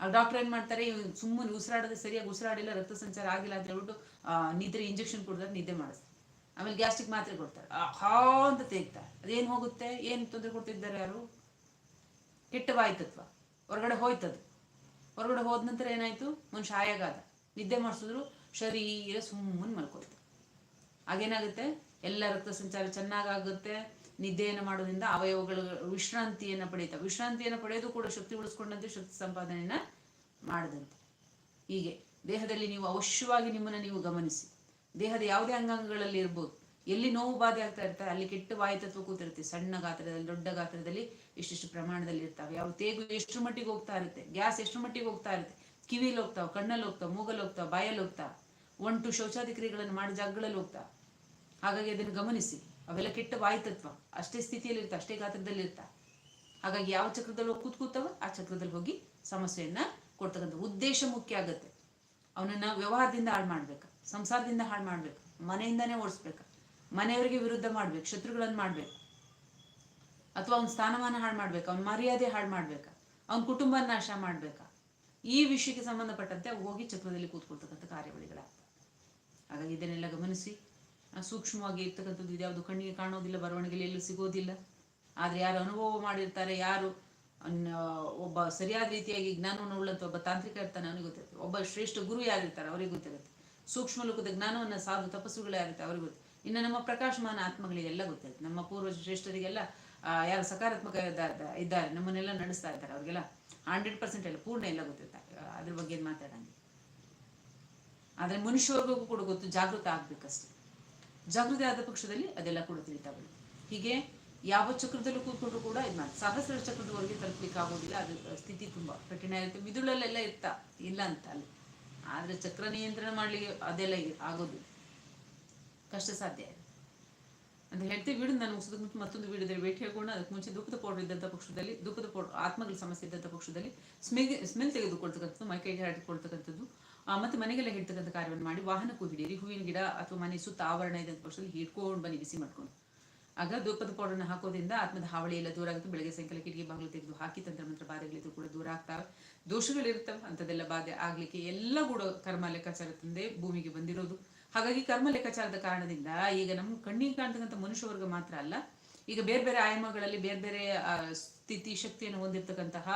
ಆ ಡಾಕ್ಟರ್ ಏನು ಮಾಡ್ತಾರೆ? ಸುಮ್ಮನೆ ಉಸಿರಾಡದೆ ಸರಿಯಾಗಿ ಉಸಿರಾಡಿಲ್ಲ, ರಕ್ತ ಸಂಚಾರ ಆಗಿಲ್ಲ ಅಂತ ಹೇಳ್ಬಿಟ್ಟು ನಿದ್ರೆ ಇಂಜೆಕ್ಷನ್ ಕೊಡ್ತಾರೆ ನಿದ್ದೆ ಮಾಡಿಸ್ತಾರೆ. ಆಮೇಲೆ ಗ್ಯಾಸ್ಟ್ರಿಕ್ ಮಾತ್ರೆ ಕೊಡ್ತಾರೆ. ಹಾ ಅಂತ ತೆಗ್ತಾರೆ. ಅದೇನು ಹೋಗುತ್ತೆ? ಏನು ತೊಂದರೆ ಕೊಡ್ತಿದ್ದಾರೆ ಯಾರು? ಕೆಟ್ಟ ವಾಯ್ತತ್ವ. ಹೊರಗಡೆ ಹೋಯ್ತದು. ಹೊರಗಡೆ ಹೋದ ನಂತರ ಏನಾಯ್ತು? ಮನುಷ್ಯ ಆಯಾಗಾದ ನಿದ್ದೆ ಮಾಡಿಸಿದ್ರು ಶರೀರ ಸುಮ್ಮನೆ ಮಲ್ಕೊಳ್ತು. ಆಗೇನಾಗುತ್ತೆ ಎಲ್ಲ ರಕ್ತ ಸಂಚಾರ ಚೆನ್ನಾಗಾಗುತ್ತೆ. ನಿದ್ದೆಯನ್ನು ಮಾಡೋದ್ರಿಂದ ಅವಯವಗಳು ವಿಶ್ರಾಂತಿಯನ್ನು ಪಡೆಯುತ್ತೆ. ವಿಶ್ರಾಂತಿಯನ್ನು ಪಡೆಯೋದು ಕೂಡ ಶಕ್ತಿ ಉಳಿಸ್ಕೊಂಡಂತೆ ಶಕ್ತಿ ಸಂಪಾದನೆಯನ್ನ ಮಾಡದಂತೆ. ಹೀಗೆ ದೇಹದಲ್ಲಿ ನೀವು ಅವಶ್ಯವಾಗಿ ನಿಮ್ಮನ್ನು ನೀವು ಗಮನಿಸಿ. ದೇಹದ ಯಾವುದೇ ಅಂಗಾಂಗಗಳಲ್ಲಿ ಇರ್ಬೋದು. ಎಲ್ಲಿ ನೋವು ಬಾಧೆ ಆಗ್ತಾ ಇರ್ತಾರೆ ಅಲ್ಲಿ ಕೆಟ್ಟ ವಾಯುತತ್ವ ಕೂತಿರುತ್ತೆ. ಸಣ್ಣ ಗಾತ್ರದಲ್ಲಿ, ದೊಡ್ಡ ಗಾತ್ರದಲ್ಲಿ ಇಷ್ಟಿಷ್ಟು ಪ್ರಮಾಣದಲ್ಲಿ ಇರ್ತಾವೆ. ಯಾವ ತೇಗು ಎಷ್ಟು ಮಟ್ಟಿಗೆ ಹೋಗ್ತಾ ಇರುತ್ತೆ? ಗ್ಯಾಸ್ ಎಷ್ಟು ಮಟ್ಟಿಗೆ ಹೋಗ್ತಾ ಇರುತ್ತೆ? ಕಿವಿಲಿ ಹೋಗ್ತಾವ ಕಣ್ಣಲ್ಲಿ ಹೋಗ್ತಾವ ಮೂಗಲ್ಲಿ ಹೋಗ್ತಾವ ಬಾಯಲ್ಲಿ ಹೋಗ್ತಾ? ಒಂಟು ಶೌಚಾದಿ ಕ್ರಿಯೆಗಳನ್ನು ಮಾಡಿ ಜಾಗಗಳಲ್ಲಿ ಹೋಗ್ತಾ? ಹಾಗಾಗಿ ಅದನ್ನು ಗಮನಿಸಿ. ಅವೆಲ್ಲ ಕೆಟ್ಟ ವಾಯುತತ್ವ. ಅಷ್ಟೇ ಸ್ಥಿತಿಯಲ್ಲಿ ಇರ್ತಾ, ಅಷ್ಟೇ ಗಾತ್ರದಲ್ಲಿ ಇರ್ತಾ. ಹಾಗಾಗಿ ಯಾವ ಚಕ್ರದಲ್ಲಿ ಹೋಗಿ ಕೂತ್ಕೋತಾವ ಆ ಚಕ್ರದಲ್ಲಿ ಹೋಗಿ ಸಮಸ್ಯೆಯನ್ನ ಕೊಡ್ತಕ್ಕಂಥ ಉದ್ದೇಶ ಮುಖ್ಯ ಆಗತ್ತೆ. ಅವನನ್ನ ವ್ಯವಹಾರದಿಂದ ಹಾಳು ಮಾಡ್ಬೇಕು, ಸಂಸಾರದಿಂದ ಹಾಳು ಮಾಡ್ಬೇಕು, ಮನೆಯಿಂದಾನೇ ಓಡಿಸ್ಬೇಕು, ಮನೆಯವರಿಗೆ ವಿರುದ್ಧ ಮಾಡ್ಬೇಕು, ಶತ್ರುಗಳನ್ನು ಮಾಡ್ಬೇಕು. ಅಥವಾ ಅವ್ನ ಸ್ಥಾನಮಾನ ಹಾಳು ಮಾಡ್ಬೇಕು, ಅವ್ನ ಮರ್ಯಾದೆ ಹಾಳು ಮಾಡ್ಬೇಕಾ, ಅವ್ನ ಕುಟುಂಬ ನಾಶ ಮಾಡ್ಬೇಕಾ. ಈ ವಿಷಯಕ್ಕೆ ಸಂಬಂಧಪಟ್ಟಂತೆ ಹೋಗಿ ಚಕ್ರದಲ್ಲಿ ಕೂತ್ಕೊಳ್ತಕ್ಕಂಥ ಕಾರ್ಯಗಳಿಗಳಾಗ್ತವೆ ಹಾಗಾಗಿ ಇದನ್ನೆಲ್ಲ ಗಮನಿಸಿ. ಸೂಕ್ಷ್ಮವಾಗಿ ಇರ್ತಕ್ಕಂಥದ್ದು ಇದ್ಯಾವುದು ಕಣ್ಣಿಗೆ ಕಾಣೋದಿಲ್ಲ, ಬರವಣಿಗೆಯಲ್ಲಿ ಎಲ್ಲೂ ಸಿಗೋದಿಲ್ಲ. ಆದರೆ ಯಾರು ಅನುಭವ ಮಾಡಿರ್ತಾರೆ, ಯಾರು ಒಬ್ಬ ಸರಿಯಾದ ರೀತಿಯಾಗಿ ಜ್ಞಾನವನ್ನು ಉಳ್ಳಂತ ಒಬ್ಬ ತಾಂತ್ರಿಕ ಇರ್ತಾನೆ ಅವನಿಗೆ ಗೊತ್ತಿರುತ್ತೆ. ಒಬ್ಬ ಶ್ರೇಷ್ಠ ಗುರು ಯಾರಿರ್ತಾರೆ, ಅವರಿಗೆ ಗೊತ್ತಿರುತ್ತೆ. ಸೂಕ್ಷ್ಮ ಲೋಕದ ಜ್ಞಾನವನ್ನು ಸಾಧು ತಪಸ್ಸುಗಳು ಆಗುತ್ತೆ ಅವ್ರಿಗೆ ಗೊತ್ತು ಇನ್ನು ನಮ್ಮ ಪ್ರಕಾಶಮಾನ ಆತ್ಮಗಳಿಗೆಲ್ಲ ಗೊತ್ತಿರುತ್ತೆ. ನಮ್ಮ ಪೂರ್ವ ಶ್ರೇಷ್ಠರಿಗೆಲ್ಲ ಯಾರು ಸಕಾರಾತ್ಮಕ ಇದ್ದ- ಇದ್ದ- ಇದ್ದಾರೆ, ನಮ್ಮನ್ನೆಲ್ಲ ನಡೆಸ್ತಾ ಇರ್ತಾರೆ ಅವ್ರಿಗೆಲ್ಲ ಹಂಡ್ರೆಡ್ ಪರ್ಸೆಂಟ್ ಎಲ್ಲ, ಪೂರ್ಣ ಎಲ್ಲ ಗೊತ್ತಿರುತ್ತೆ. ಅದ್ರ ಬಗ್ಗೆ ಮಾತಾಡಂಗೆ ಆದರೆ ಮನುಷ್ಯವರ್ಗೂ ಕೂಡ ಗೊತ್ತು, ಜಾಗೃತ ಆಗ್ಬೇಕಷ್ಟೇ. ಜಾಗೃತಿ ಆದ ಪಕ್ಷದಲ್ಲಿ ಅದೆಲ್ಲ ಕೂಡ ತಿಳಿತಾ ಹೀಗೆ ಯಾವ ಚಕ್ರದಲ್ಲೂ ಕೂತ್ಕೊಂಡು ಕೂಡ ಇದು ಮಾಡಿ ಸಹಸ್ರ ಚಕ್ರದವರೆಗೆ ತಲುಪಲಿಕ್ಕೆ ಆಗೋದಿಲ್ಲ ಅದು ಸ್ಥಿತಿ ತುಂಬ ಕಠಿಣ ಇರುತ್ತೆ. ಮಿದುಳಲ್ಲೆಲ್ಲ ಇರ್ತಾ. ಇಲ್ಲ ಅಂತ ಅಲ್ಲಿ. ಆದರೆ ಚಕ್ರ ನಿಯಂತ್ರಣ ಮಾಡಲಿಕ್ಕೆ ಅದೆಲ್ಲ ಆಗೋದು. ಕಷ್ಟ ಸಾಧ್ಯ ಅಂತ ಹೇಳ್ತೀವಿ ಬಿಡು ನಾನು ಮುಗಿಸೋದಕ್ಕೆ ಮತ್ತೊಂದು ವಿಡಿಯೋದಲ್ಲಿ ಭೇಟಿ ಹೇಳ್ಕೊಂಡು ಅದಕ್ಕೆ ಮುಂಚೆ ದುಃಖದ ಪೌಡರ್ ಇದ್ದಂಥ ಪಕ್ಷದಲ್ಲಿ ದುಃಖದ ಪೌಡರ್ ಆತ್ಮಗಳ ಸಮಸ್ಯೆ ಇದ್ದಂಥ ಪಕ್ಷದಲ್ಲಿ ಸ್ಮೆಲ್ ಸ್ಮೆಲ್ ತೆಗೆದುಕೊಳ್ತಕ್ಕಂಥದ್ದು ಮೈಕೈಗೆ ಹಾಕಿಕೊಳ್ತಕ್ಕಂಥದ್ದು ಆ, ಮತ್ತೆ ಮನೆಗೆಲ್ಲ ಹಿಡ್ತಕ್ಕಂಥ ಕಾರ್ಯವನ್ನು ಮಾಡಿ ವಾಹನಕ್ಕೂ ಹಿಡಿಯಿರಿ. ಹೂವಿನ ಗಿಡ ಅಥವಾ ಮನೆ ಸುತ್ತ ಆವರಣ ಇದ್ದಂಥ ಪಕ್ಷದಲ್ಲಿ ಹಿಡ್ಕೊಂಡು ಬನ್ನಿ ಬಿಸಿ ಮಾಡ್ಕೊಂಡು. ಆಗ ಧೂಪದ ಪೌಡರ್ನ ಹಾಕೋದ್ರಿಂದ ಆತ್ಮದ ಹಾವಳಿ ಎಲ್ಲ ದೂರ ಆಗುತ್ತೆ. ಬೆಳಗ್ಗೆ ಸಾಯಂಕಾಲ ಕಿಟಕಿ ಬಾಗಿಲು ತೆಗೆದು ಹಾಕಿ ತಂತ್ರ ಮಂತ್ರ ಬಾಧೆಗಳಿದ್ದು ಕೂಡ ದೂರ ಆಗ್ತಾವೆ. ದೋಷಗಳಿರ್ತವೆ ಅಂಥದ್ದೆಲ್ಲ ಬಾಧೆ ಆಗ್ಲಿಕ್ಕೆ ಎಲ್ಲ ಕೂಡ ಕರ್ಮ ಲೆಕ್ಕಾಚಾರ ತಂದೆ ಭೂಮಿಗೆ ಬಂದಿರೋದು. ಹಾಗಾಗಿ ಕರ್ಮ ಲೆಕ್ಕಾಚಾರದ ಕಾರಣದಿಂದ ಈಗ ನಮ್ಮ ಕಣ್ಣಿಗೆ ಕಾಣ್ತಕ್ಕಂಥ ಮನುಷ್ಯ ವರ್ಗ ಮಾತ್ರ ಅಲ್ಲ ಈಗ ಬೇರೆ ಬೇರೆ ಆಯಾಮಗಳಲ್ಲಿ ಬೇರೆ ಬೇರೆ ಸ್ಥಿತಿ ಶಕ್ತಿಯನ್ನು ಹೊಂದಿರತಕ್ಕಂತಹ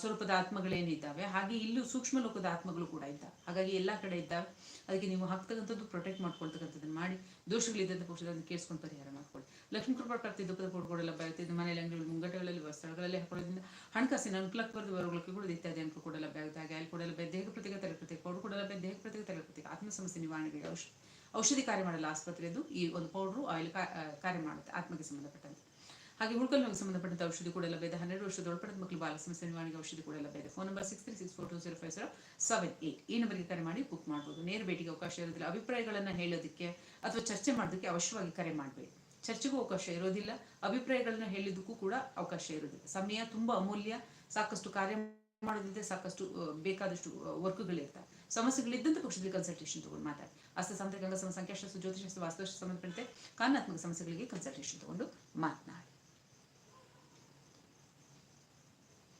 ಸ್ವರೂಪದ ಆತ್ಮಗಳೇನಿದ್ದಾವೆ ಹಾಗೆ ಇಲ್ಲೂ ಸೂಕ್ಷ್ಮ ಲೋಕದ ಆತ್ಮಗಳು ಕೂಡ ಇದ್ದಾವೆ. ಹಾಗಾಗಿ ಎಲ್ಲ ಕಡೆ ಇದ್ದಾವೆ. ಅದಕ್ಕೆ ನೀವು ಹಾಕ್ತಕ್ಕಂಥದ್ದು ಪ್ರೊಟೆಕ್ಟ್ ಮಾಡ್ಕೊಳ್ತಕ್ಕಂಥದ್ದನ್ನು ಮಾಡಿ. ದೋಷಗಳಿದ್ದಂಥ ಪಕ್ಷದಲ್ಲಿ ಕೇಳಿಸ್ಕೊಂಡು ಪರಿಹಾರ ಮಾಡ್ಕೊಳ್ಳಿ. ಲಕ್ಷ್ಮೀ ಕೃಪಾ ಪ್ರಾಪ್ತಿ, ದುಃಖದ ಕೊಡುಗೊಳ್ಳಲ್ಲ ಬರುತ್ತೆ ಇದು ಮನೆಯಲ್ಲಿ ಅಂಗಡಿಗಳು ಮುಂಗಟ್ಟಗಳಲ್ಲಿ ಸ್ಥಳಗಳಲ್ಲಿ ಹಾಕೊಳ್ಳೋದ್ರಿಂದ ಹಣಕಾಸಿನ ಅನುಕೂಲಕ್ಕೆ ಬರೆದು ಬರೋಗಳಿಗೆ ಕೂಡ ಇತ್ಯಾದಿ ಅನುಕೂಲ ಕೂಡ ಲಭ್ಯ ಆಗುತ್ತೆ. ಹಾಗೆ ಅಲ್ಲಿ ಕೂಡ ಲಭ್ಯ ದೇಹ ಪ್ರತ್ಯೇಕ, ತಲೆ ಪ್ರತ್ಯೇಕ, ಕೊಡು ಕೂಡ ಲಭ್ಯ ದೇಹ ಪ್ರತ್ಯೇಕ, ತಲೆ ಪ್ರತ್ಯೇಕ, ಆತ್ಮ ಸಮಸ್ಯೆ ನಿವಾರಣೆಗೆ ಔಷಧಿ ಔಷಧಿ ಕಾರ್ಯ ಮಾಡಲ್ಲ ಆಸ್ಪತ್ರೆಯದು ಈ ಒಂದು ಪೌಡ್ರು ಆಯಿಲ್ ಕಾರ್ಯ ಮಾಡುತ್ತೆ, ಆತ್ಮಕ್ಕೆ ಸಂಬಂಧಪಟ್ಟಂತೆ. ಹಾಗೆ ಉಳ್ಕಲ್ ನೋವಿಗೆ ಸಂಬಂಧಪಟ್ಟಂತ ಔಷಧಿ ಕೂಡ ಲಭ್ಯ ಇದೆ. ಹನ್ನೆರಡು ವರ್ಷದ ಒಳಪಡದ ಮಕ್ಕಳು ಬಾಲ ಸಮಸ್ಯೆ ನಿವಾರಣೆಗೆ ಔಷಧಿ ಕೂಡ ಲಭ್ಯ ಇದೆ. Phone number six three six four two zero five zero seven eight ಈ ನಂಬರ್ಗೆ ಕರೆ ಮಾಡಿ ಬುಕ್ ಮಾಡ್ಬೋದು. ನೇರ ಭೇಟಿಗೆ ಅವಕಾಶ ಇರೋದಿಲ್ಲ. ಅಭಿಪ್ರಾಯಗಳನ್ನು ಹೇಳೋದಕ್ಕೆ ಅಥವಾ ಚರ್ಚೆ ಮಾಡೋದಕ್ಕೆ ಅವಶ್ಯವಾಗಿ ಕರೆ ಮಾಡಬೇಡಿ. ಚರ್ಚೆಗೂ ಅವಕಾಶ ಇರೋದಿಲ್ಲ. ಅಭಿಪ್ರಾಯಗಳನ್ನ ಹೇಳಿದ್ದಕ್ಕೂ ಕೂಡ ಅವಕಾಶ ಇರೋದಿಲ್ಲ. ಸಮಯ ತುಂಬಾ ಅಮೂಲ್ಯ. ಸಾಕಷ್ಟು ಕಾರ್ಯ ಮಾಡೋದಿದೆ ಸಾಕಷ್ಟು ಬೇಕಾದಷ್ಟು ವರ್ಕ್ಗಳಿರ್ತವೆ. ಸಮಸ್ಯೆಗಳಿದ್ದಂಥ ಪಕ್ಷದಲ್ಲಿ ಕನ್ಸಲ್ಟೇಷನ್ ತಗೊಂಡು ಮಾತಾಡಿ. ಅಸ್ತ ಸಾಂತ್ರಿಕ ಸಂಖ್ಯಾಶಾಸ್ತ್ರ ಜ್ಯೋತಿಷಾಸ್ತ್ರ ವಾಸ್ತುಶಾಸ್ತ್ರ ಸಂಬಂಧಪಟ್ಟಂತೆ ಕಾನೂನಾತ್ಮಕ ಸಮಸ್ಯೆಗಳಿಗೆ ಕನ್ಸಲ್ಟೇಷನ್ ತಗೊಂಡು ಮಾತನಾಡಿ.